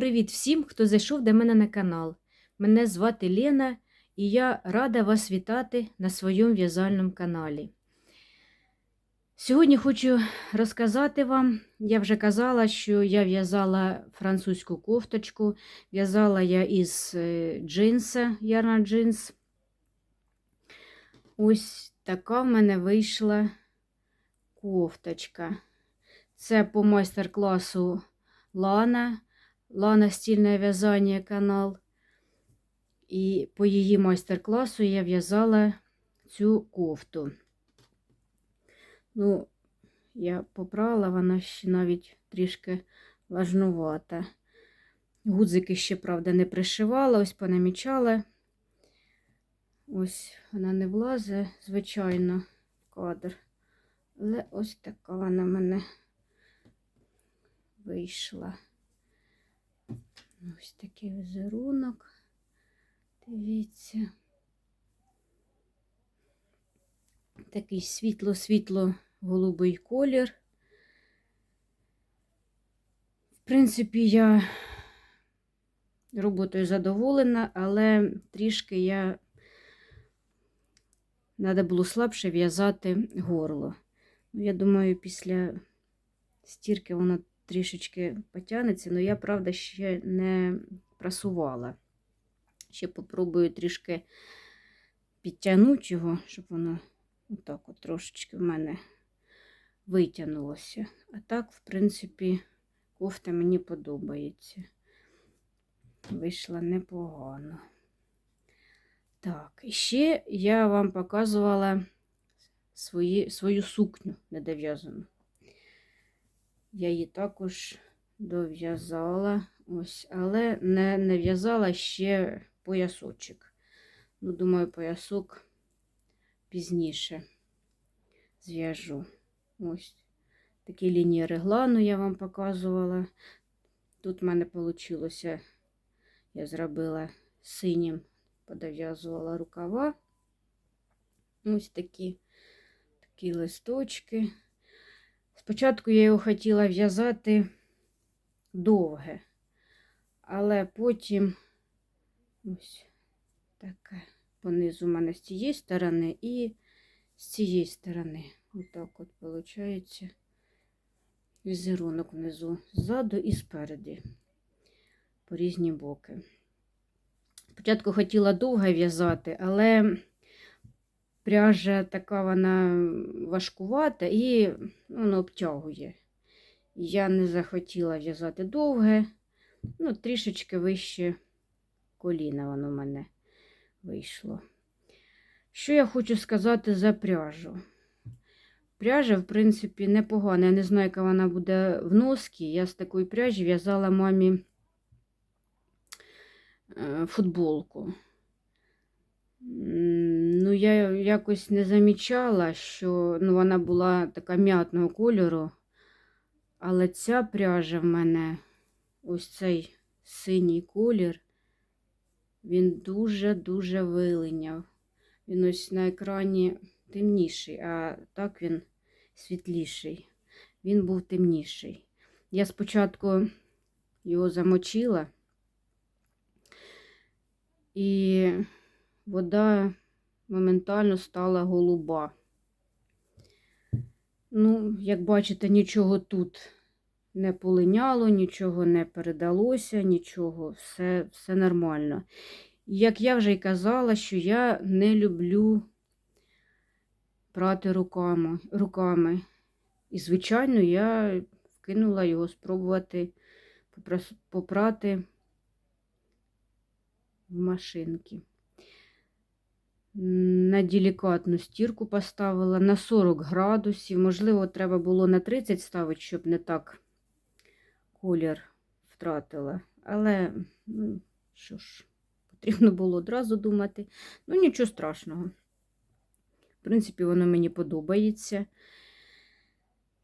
Привіт всім, хто зайшов до мене на канал. Мене звати Лена і я рада вас вітати на своєму в'язальному каналі. Сьогодні хочу розказати вам, я вже казала, що я в'язала французьку кофточку, в'язала я із е, джинса, ярна джинс. Ось така в мене вийшла кофточка. Це по майстер-класу Лана. Лана стільне в'язання канал. І по її майстер-класу я в'язала цю кофту. Ну, я попрала, вона ще навіть трішки важнувата. Гудзики ще, правда, не пришивала, ось понамічала. Ось вона не влазить, звичайно, в кадр. Але ось така вона мене вийшла. Ось такий візерунок. Дивіться. Такий світло-світло-голубий колір. В принципі, я роботою задоволена, але трішки я треба було слабше в'язати горло. Ну, Я думаю, після стірки воно трішечки потягнеться, але я, правда, ще не прасувала. Ще попробую трішки підтягнути його, щоб воно отак от трошечки в мене витягнулося. А так, в принципі, кофта мені подобається. Вийшла непогано. Так, і ще я вам показувала свої, свою сукню недов'язану. Я її також дов'язала, ось, але не, не в'язала ще поясочок. Ну, думаю, поясок пізніше зв'яжу. Ось такі лінії реглану я вам показувала. Тут в мене вийшло, я зробила синім, подов'язувала рукава. Ось такі, такі листочки. Спочатку я його хотіла в'язати довге, але потім ось таке понизу у мене з цієї сторони і з цієї сторони. Отак от виходить візерунок внизу, ззаду і спереді, по різні боки. Спочатку хотіла довго в'язати, але пряжа така вона важкувата і ну, обтягує. Я не захотіла в'язати довге, ну, трішечки вище коліна воно в мене вийшло. Що я хочу сказати за пряжу? Пряжа, в принципі, непогана. Я не знаю, яка вона буде в носки. Я з такої пряжі в'язала мамі е, футболку. Ну, я якось не замічала, що ну, вона була така м'ятного кольору. Але ця пряжа в мене, ось цей синій колір, він дуже-дуже вилиняв. Він ось на екрані темніший, а так він світліший. Він був темніший. Я спочатку його замочила, і вода моментально стала голуба. Ну, як бачите, нічого тут не полиняло, нічого не передалося, нічого, все, все нормально. Як я вже й казала, що я не люблю прати руками. руками. І, звичайно, я вкинула його спробувати попрати в машинки. На делікатну стірку поставила на 40 градусів. Можливо, треба було на 30 ставити, щоб не так колір втратила. Але, ну, що ж, потрібно було одразу думати. Ну, нічого страшного. В принципі, воно мені подобається.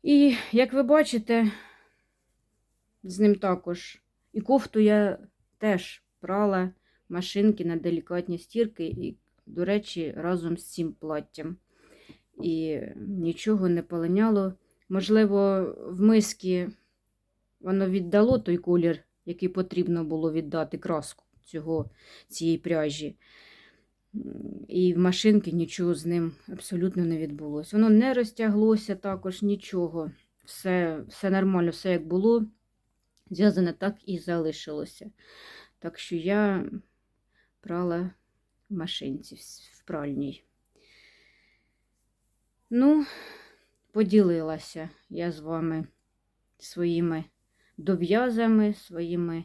І, як ви бачите, з ним також і кофту я теж прала машинки на делікатні стірки, і, до речі, разом з цим платтям. І нічого не полиняло. Можливо, в миски воно віддало той колір який потрібно було віддати краску цього, цієї пряжі. І в машинки нічого з ним абсолютно не відбулося. Воно не розтяглося також нічого. Все, все нормально, все як було. Зв'язане так і залишилося. Так що я прала в машинці, в- пральній. Ну, поділилася я з вами своїми дов'язами, своїми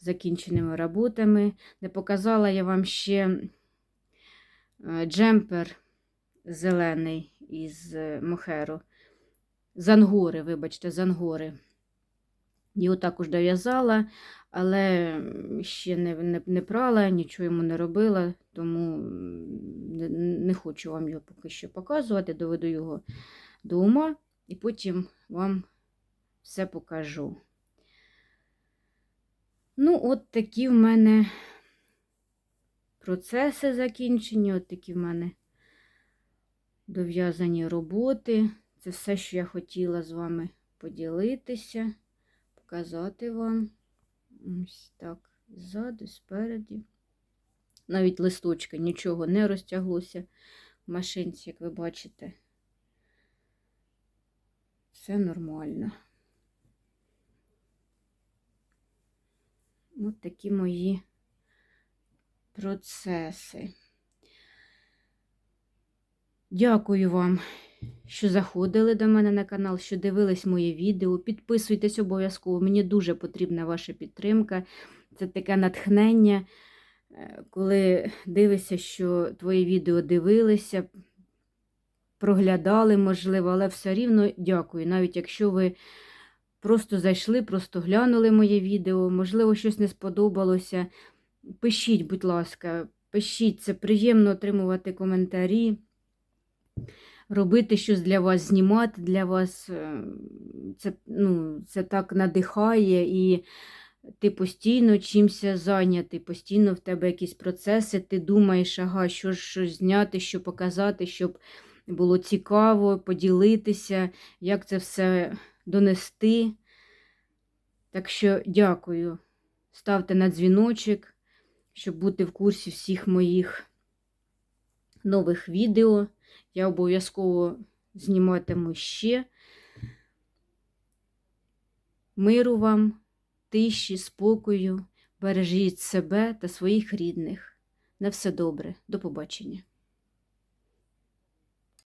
закінченими роботами. Не показала я вам ще е, джемпер зелений із е, мохеру. З ангори, вибачте, з ангори. Його також дов'язала, але ще не, не, не прала, нічого йому не робила, тому не, не хочу вам його поки що показувати, доведу його до ума і потім вам все покажу. Ну, от такі в мене процеси закінчені, от такі в мене дов'язані роботи. Це все, що я хотіла з вами поділитися, показати вам. Ось так, ззаду, спереді. Навіть листочки, нічого не розтяглося в машинці, як ви бачите. Все нормально. От такі мої процеси. Дякую вам, що заходили до мене на канал, що дивились моє відео. Підписуйтесь обов'язково. Мені дуже потрібна ваша підтримка. Це таке натхнення, е, коли дивишся, що твої відео дивилися, проглядали, можливо, але все рівно дякую. Навіть якщо ви просто зайшли, просто глянули моє відео, можливо, щось не сподобалося. Пишіть, будь ласка, пишіть, це приємно отримувати коментарі, робити щось для вас, знімати для вас. е, Це, ну, це так надихає і ти постійно чимся зайнятий, постійно в тебе якісь процеси, ти думаєш, ага, що ж зняти, що показати, щоб було цікаво поділитися, як це все донести. Так що дякую. Ставте на дзвіночок, щоб бути в курсі всіх моїх нових відео. Я обов'язково зніматиму ще. Миру вам, тиші, спокою, бережіть себе та своїх рідних. На все добре. До побачення.